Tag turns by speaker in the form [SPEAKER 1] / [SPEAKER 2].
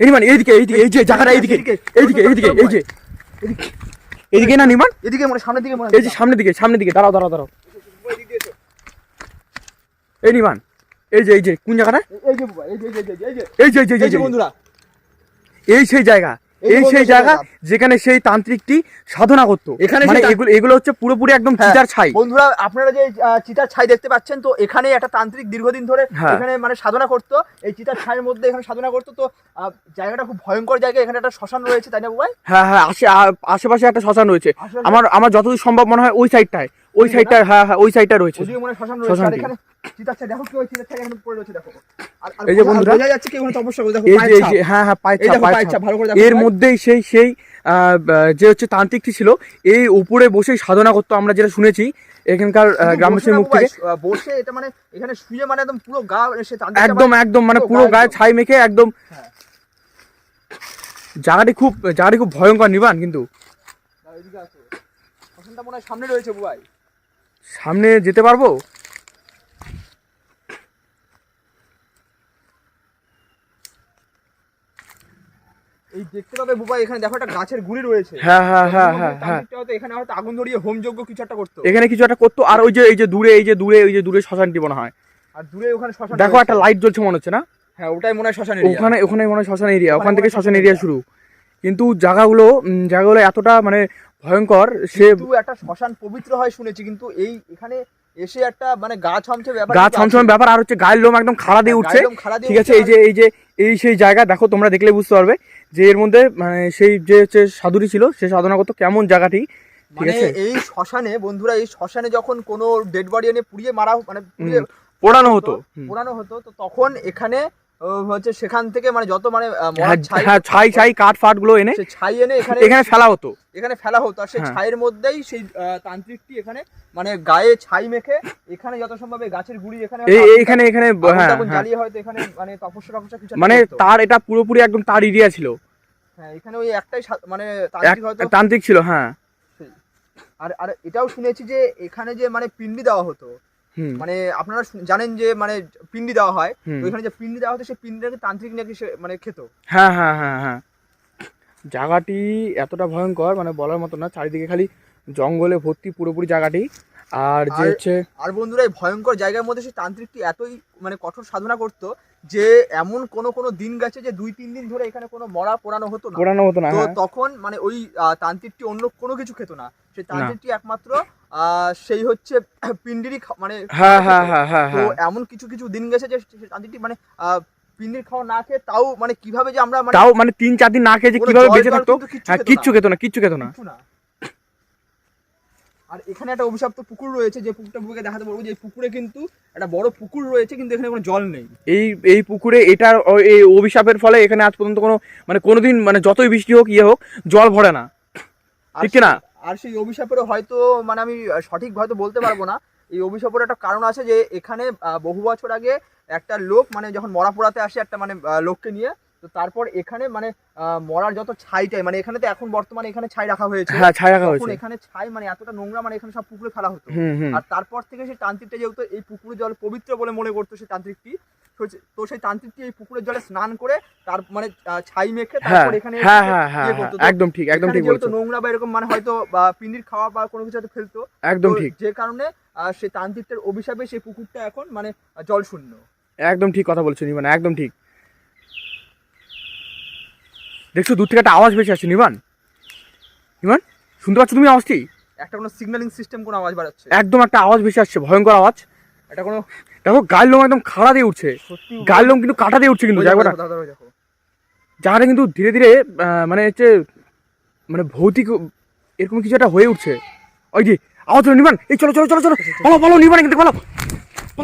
[SPEAKER 1] এই নিমান এইদিকে এইদিকে এই যে জায়গাটা এইদিকে এইদিকে এইদিকে এই যে এইদিকে না নিমান
[SPEAKER 2] এদিকে মানে সামনের দিকে মনে
[SPEAKER 1] এই যে সামনের দিকে সামনের দিকে দাঁড়াও দাঁড়াও দাঁড়াও এই নির্মাণ এই যে এই যে কোন জায়গাটা
[SPEAKER 2] এই যে এই যে এই যে এই যে বন্ধুরা
[SPEAKER 1] এই সেই জায়গা
[SPEAKER 2] এই
[SPEAKER 1] সেই জায়গা। যেখানে সেই তান্ত্রিকটি সাধনা করতো।
[SPEAKER 2] এখানে
[SPEAKER 1] মানে এগুলো হচ্ছে পুরোপুরি একদম
[SPEAKER 2] হ্যাঁ,
[SPEAKER 1] চিতার ছাই।
[SPEAKER 2] বন্ধুরা আপনারা যে চিতার ছাই দেখতে পাচ্ছেন তো এখানে একটা তান্ত্রিক দীর্ঘদিন ধরে
[SPEAKER 1] হ্যাঁ।
[SPEAKER 2] এখানে মানে সাধনা করতো। এই চিতার ছাইয়ের মধ্যে এখানে সাধনা করতো। তো জায়গাটা খুব ভয়ঙ্কর জায়গা। এখানে একটা শ্মশান রয়েছে তাই না বাবাই?
[SPEAKER 1] হ্যাঁ হ্যাঁ আশে আশেপাশে একটা শ্মশান রয়েছে। আমার আমার যতদূর সম্ভব মনে হয় ওই সাইডটায়। ওই? সাইডটা? হ্যাঁ হ্যাঁ ওই সাইডটা রয়েছে।
[SPEAKER 2] মনে হয় শ্মশান রয়েছে। এখানে চিতার ছাই দেখো কি ওই চিতার ছাই এখানে পড়ে রয়েছে দেখো।
[SPEAKER 1] এই যে বন্ধুরা,
[SPEAKER 2] বোঝা যাচ্ছে কি ওখানে তপস্যা দেখো
[SPEAKER 1] হ্যাঁ হ্যাঁ পায়ের
[SPEAKER 2] এই
[SPEAKER 1] ছাপ, পায়ের
[SPEAKER 2] পায়ের
[SPEAKER 1] ছাপ।
[SPEAKER 2] ছাপ, ভালো করে দেখো
[SPEAKER 1] এর মধ্যেই সেই সেই যে হচ্ছে তান্ত্রিকটি ছিল এই উপরে বসেই সাধনা করতো আমরা যেটা শুনেছি এখানকার গ্রামবাসীর মুখ থেকে।
[SPEAKER 2] বসে এটা মানে এখানে শুয়ে মানে একদম পুরো গা সে
[SPEAKER 1] একদম
[SPEAKER 2] মানে-
[SPEAKER 1] একদম মানে
[SPEAKER 2] পুরো
[SPEAKER 1] গায়ে ছাই মেখে একদম।
[SPEAKER 2] হ্যাঁ।
[SPEAKER 1] জায়গাটি খুব জায়গাটি খুব ভয়ঙ্কর নিবান কিন্তু।
[SPEAKER 2] মনে সামনে রয়েছে
[SPEAKER 1] সামনে যেতে পারব?
[SPEAKER 2] এই দেখতে পাবে বুবাই এখানে দেখো একটা গাছের গুড়ি রয়েছে।
[SPEAKER 1] হ্যাঁ হ্যাঁ হ্যাঁ
[SPEAKER 2] এখানে
[SPEAKER 1] হ্যাঁ হ্যাঁ।
[SPEAKER 2] এখানে হয়তো আগুন ধরিয়ে হোম যজ্ঞ কিছু একটা করতো।
[SPEAKER 1] এখানে কিছু একটা করতো আর ওই যে এই যে দূরে এই যে দূরে ওই যে দূরে শ্মশানটি মনে হয়।
[SPEAKER 2] আর দূরে ওখানে শ্মশান
[SPEAKER 1] দেখো একটা লাইট জ্বলছে মনে হচ্ছে না?
[SPEAKER 2] হ্যাঁ ওটাই মনে হয় শ্মশান area।
[SPEAKER 1] ওখানে ওখানে মনে হয় শ্মশান এরিয়া ওখান থেকে শ্মশান
[SPEAKER 2] শ্মশান
[SPEAKER 1] এরিয়া শুরু। কিন্তু জায়গাগুলো জায়গাগুলো এতটা মানে ভয়ঙ্কর সে
[SPEAKER 2] একটা শ্মশান পবিত্র হয় শুনেছি কিন্তু এই এখানে এসে একটা মানে গা ছমছে ব্যাপার
[SPEAKER 1] গা
[SPEAKER 2] ছমছমে
[SPEAKER 1] ব্যাপার আর হচ্ছে গায়ের লোম একদম খাড়া দিয়ে
[SPEAKER 2] হ্যাঁ,
[SPEAKER 1] উঠছে। ঠিক আছে এই যে এই যে এই সেই জায়গা দেখো তোমরা দেখলে বুঝতে পারবে যে এর মধ্যে মানে সেই যে হচ্ছে সাধুরি ছিল সে সাধনা করতো কেমন জায়গাটি ঠিক
[SPEAKER 2] মানে
[SPEAKER 1] আছে?
[SPEAKER 2] এই শ্মশানে বন্ধুরা এই শ্মশানে যখন কোনো ডেড বডি এনে পুড়িয়ে মারা মানে পুড়িয়ে
[SPEAKER 1] পোড়ানো হতো।
[SPEAKER 2] পোড়ানো হতো তো তখন এখানে হচ্ছে সেখান থেকে মানে যত মানে
[SPEAKER 1] হ্যাঁ,
[SPEAKER 2] ছাই
[SPEAKER 1] হ্যাঁ ছাই ছাই কাঠ ফাটগুলো এনে
[SPEAKER 2] ছাই এনে এখানে
[SPEAKER 1] এখানে ফেলা হতো।
[SPEAKER 2] এখানে ফেলা হতো। আর সেই
[SPEAKER 1] হ্যাঁ।
[SPEAKER 2] ছাইয়ের মধ্যেই সেই তান্ত্রিকটি এখানে মানে গায়ে ছাই মেখে এখানে যত সম্ভব গাছের গুড়ি এখানে
[SPEAKER 1] এখানে হ্যাঁ
[SPEAKER 2] জ্বালিয়ে হয়তো এখানে মানে তপস্যা টপস্যা কিছু
[SPEAKER 1] মানে তার এটা পুরোপুরি একদম তার এরিয়া ছিল।
[SPEAKER 2] হ্যাঁ এখানে ওই একটাই মানে তান্ত্রিক হয়তো
[SPEAKER 1] তান্ত্রিক ছিল হ্যাঁ।
[SPEAKER 2] আর আর এটাও শুনেছি যে এখানে যে মানে পিন্ডি দেওয়া হতো। মানে আপনারা জানেন যে মানে পিন্ডি দেওয়া হয়। তো এখানে যে পিন্ডি দেওয়া হতো সেই পিন্ডিটাকে তান্ত্রিক নাকি সে মানে খেত?
[SPEAKER 1] হ্যাঁ হ্যাঁ হ্যাঁ হ্যাঁ। জায়গাটি এতটা ভয়ঙ্কর মানে বলার মতো না। চারিদিকে খালি জঙ্গলে ভর্তি পুরোপুরি জায়গাটি। আর যে হচ্ছে
[SPEAKER 2] আর বন্ধুরা এই ভয়ঙ্কর জায়গার মধ্যে সেই তান্ত্রিকটি এতই মানে কঠোর সাধনা করতো যে এমন কোনো কোনো দিন গেছে যে দুই তিন দিন ধরে এখানে কোনো মরা পোড়ানো হতো না।
[SPEAKER 1] পোড়ানো হতো না
[SPEAKER 2] তো
[SPEAKER 1] হ্যাঁ।
[SPEAKER 2] তখন মানে ওই তান্ত্রিকটি অন্য কোনো কিছু খেত না। সেই তান্ত্রিকটি একমাত্র আহ, সেই হচ্ছে পিন্ডিরই মানে
[SPEAKER 1] হ্যাঁ। হ্যাঁ হ্যাঁ
[SPEAKER 2] তো এমন কিছু কিছু দিন গেছে যে তান্ত্রিকটি মানে পিন্ডির খাওয়া না খেয়ে তাও মানে কীভাবে যে আমরা মানে
[SPEAKER 1] তাও মানে তিন চার দিন না খেয়ে যে কীভাবে বেঁচে থাকতো?
[SPEAKER 2] কিচ্ছু খেত না।
[SPEAKER 1] কিচ্ছু খেতো না
[SPEAKER 2] আর এখানে একটা অভিশপ্ত পুকুর রয়েছে যে পুকুরটা বুকে দেখাতে পারব যে পুকুরে কিন্তু একটা বড় পুকুর রয়েছে কিন্তু এখানে কোনো জল নেই।
[SPEAKER 1] এই এই পুকুরে এটার এই অভিশাপের ফলে এখানে আজ পর্যন্ত কোনো মানে কোনোদিন মানে যতই বৃষ্টি হোক ইয়ে হোক জল ভরে না। ঠিক কি না?
[SPEAKER 2] আর সেই অভিশাপেরও হয়তো মানে আমি সঠিক হয়তো বলতে পারব না। এই অভিশাপের একটা কারণ আছে যে এখানে বহু বছর আগে একটা লোক মানে যখন মরা পোড়াতে আসে একটা মানে লোককে নিয়ে তো তারপর এখানে মানে মরার যত ছাইটাই মানে এখানে তো এখন বর্তমানে এখানে ছাই রাখা হয়েছে।
[SPEAKER 1] হ্যাঁ ছাই রাখা হয়েছে।
[SPEAKER 2] এখানে ছাই মানে এতটা নোংরা মানে এখানে সব পুকুরে ফেলা হতো। আর তারপর থেকে সেই তান্ত্রিকটা যেহেতু এই পুকুরের জল পবিত্র বলে মনে করতো সেই তান্ত্রিকটি তো সেই তান্ত্রিকটি এই পুকুরের জলে স্নান করে তার মানে ছাই মেখে
[SPEAKER 1] হ্যাঁ
[SPEAKER 2] তারপর এখানে
[SPEAKER 1] হ্যাঁ হ্যাঁ হ্যাঁ
[SPEAKER 2] ইয়ে
[SPEAKER 1] হ্যাঁ, একদম ঠিক একদম ঠিক বলছো।
[SPEAKER 2] নোংরা বা এরকম মানে হয়তো বা পিন্ডির খাওয়া বা কোনো কিছু ফেলতো
[SPEAKER 1] একদম ঠিক।
[SPEAKER 2] যে কারণে সেই তান্ত্রিকটার অভিশাপে সেই পুকুরটা এখন মানে আহ, জল শূন্য।
[SPEAKER 1] একদম ঠিক কথা বলছো নিবান একদম ঠিক। দেখছ দূর থেকে একটা আওয়াজ বেশি আসছে নিবান? নিবান শুনতে পাচ্ছ তুমি আওয়াজটি?
[SPEAKER 2] একটা কোনো সিগন্যালিং সিস্টেম কোনো আওয়াজ বাড়াচ্ছে
[SPEAKER 1] একদম একটা আওয়াজ বেশি আসছে ভয়ঙ্কর আওয়াজ।
[SPEAKER 2] এটা কোনো
[SPEAKER 1] দেখো গায়ের লোম একদম খাড়া দিয়ে উঠছে। গায়ের লোম কিন্তু কাটা দিয়ে উঠছে কিন্তু
[SPEAKER 2] দেখো,
[SPEAKER 1] জায়গাটা কিন্তু ধীরে ধীরে আহ, মানে হচ্ছে মানে ভৌতিক এরকম কিছু একটা হয়ে উঠছে। ওই যে আওয়াজ নিবান এই চলো চলো চলো চলো। বলো বলো নিবান কিন্তু পালো